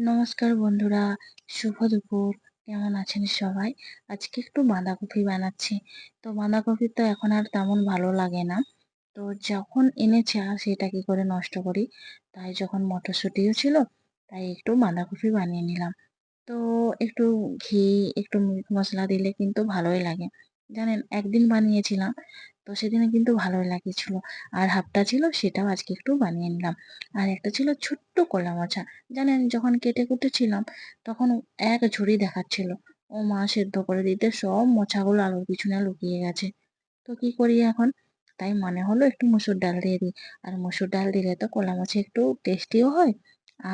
নমস্কার বন্ধুরা, শুভ দুপুর। কেমন আছেন সবাই? আজকে একটু বাঁধাকপি বানাচ্ছি। তো বাঁধাকপি তো এখন আর তেমন ভালো লাগে না। তো যখন এনেছে আর সেটা কি করে নষ্ট করি, তাই যখন মটরশুঁটিও ছিল, তাই একটু বাঁধাকপি বানিয়ে নিলাম। তো একটু ঘি, একটু মিট মশলা দিলে কিন্তু ভালোই লাগে। জানেন, একদিন বানিয়েছিলাম তো সেদিনে কিন্তু ভালোই লাগিয়েছিল। আর হাফটা ছিল সেটাও আজকে একটু বানিয়ে নিলাম। আর একটা ছিল ছোট্ট কলা মোচা। জানেন, যখন কেটে কুটেছিলাম, তখন এক ঝুড়ি দেখাচ্ছিল। ও মা সেদ্ধ করে দিতে সব মোচাগুলো আলুর পিছনে লুকিয়ে গেছে। তো কি করি এখন? তাই মনে হলো একটু মুসুর ডাল দিয়ে দিই। আর মুসুর ডাল দিলে তো কলা মাছে একটু টেস্টিও হয়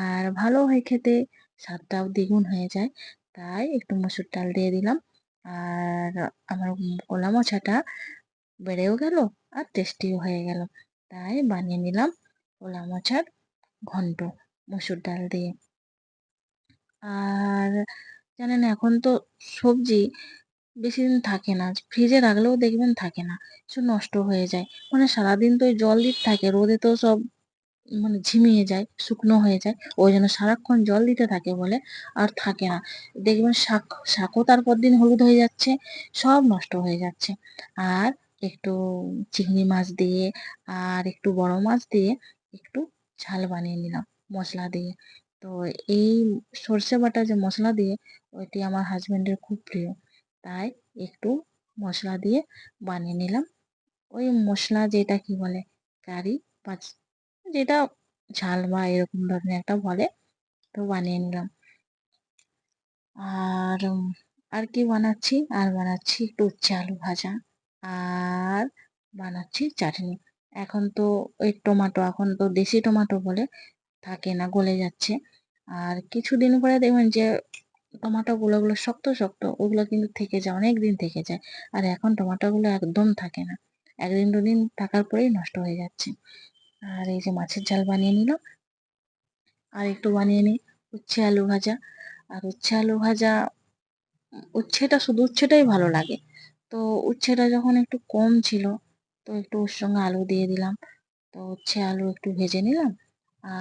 আর ভালো হয় খেতে। স্বাদটাও দ্বিগুণ হয়ে যায়। তাই একটু মুসুর ডাল দিয়ে দিলাম। আর আমার কলা মোচাটা বেড়েও গেল আর টেস্টিও হয়ে গেল। তাই বানিয়ে নিলাম কলা মোচার ঘন্ট, মসুর ডাল দিয়ে। আর জানেন এখন তো সবজি বেশি দিন থাকে না, ফ্রিজে রাখলেও দেখবেন থাকে না সব নষ্ট হয়ে যায়। মানে সারাদিন তো ওই জল দিতে থাকে, রোদে তো সব মানে ঝিমিয়ে যায়, শুকনো হয়ে যায়, ওই জন্য সারাক্ষণ জল দিতে থাকে বলে আর থাকে না। দেখবেন শাক, শাকও তারপর দিন হলুদ হয়ে যাচ্ছে, সব নষ্ট হয়ে যাচ্ছে। আর একটু চিংড়ি মাছ দিয়ে আর একটু বড় মাছ দিয়ে একটু ঝাল বানিয়ে নিলাম মশলা দিয়ে। তো এই সর্ষে বাটা যে মশলা দিয়ে ওইটি আমার হাজব্যান্ডের খুব প্রিয়। তাই একটু মশলা দিয়ে বানিয়ে নিলাম। ওই মশলা যেটা কি বলে, কারি বা যেটা ঝাল বা এরকম ধরনের একটা বলে, তো বানিয়ে নিলাম। আর আর কি বানাচ্ছি? আর বানাচ্ছি একটু উচ্ছে আলু ভাজা। আর বানাচ্ছি চাটনি। এখন তো ওই টমাটো, এখন তো দেশি টমাটো বলে থাকে না, গলে যাচ্ছে। আর কিছুদিন পরে দেখবেন যে টমাটোগুলো ওগুলো শক্ত শক্ত, ওগুলো কিন্তু থেকে যায় অনেক দিন থেকে যায়। আর এখন টমাটোগুলো একদম থাকে না। একদিন, দুদিন থাকার পরেই নষ্ট হয়ে যাচ্ছে। আর এই যে মাছের ঝাল বানিয়ে নিলাম আর একটু বানিয়ে নিই, উচ্ছে আলু ভাজা। আর উচ্ছে আলু ভাজা, উচ্ছেটা শুধু উচ্ছেটাই ভালো লাগে। তো উচ্ছেটা যখন একটু কম ছিল তো একটু ওর সঙ্গে আলু দিয়ে দিলাম। তো উচ্ছে আলু একটু ভেজে নিলাম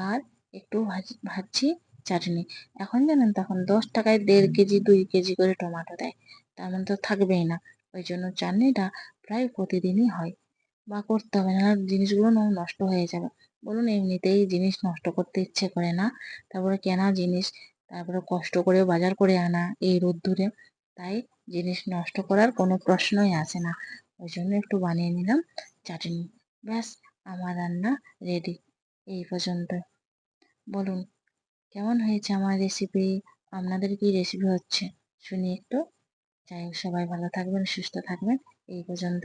আর একটু ভাজছি চাটনি। এখন জানেন তখন দশ টাকায় দেড় কেজি দুই কেজি করে টমাটো দেয়। তার মধ্যে তো থাকবেই না। ওই জন্য চাটনিটা প্রায় প্রতিদিনই হয়। বা করতে হবে না জিনিসগুলো নষ্ট হয়ে যাবে। বলুন এমনিতেই জিনিস নষ্ট করতে ইচ্ছে করে না। তারপরে কেনা জিনিস তারপরে কষ্ট করে বাজার করে আনা এই রোদ্দুরে। তাই জিনিস নষ্ট করার কোনো প্রশ্নই আসে না। ওই জন্য একটু বানিয়ে নিলাম, চাটনি। ব্যাস, আমার রান্না রেডি এই পর্যন্ত। বলুন, কেমন হয়েছে আমার রেসিপি আপনাদের কি রেসিপি হচ্ছে? শুনি একটু। যাই হোক, সবাই ভালো থাকবেন, সুস্থ থাকবেন। এই পর্যন্ত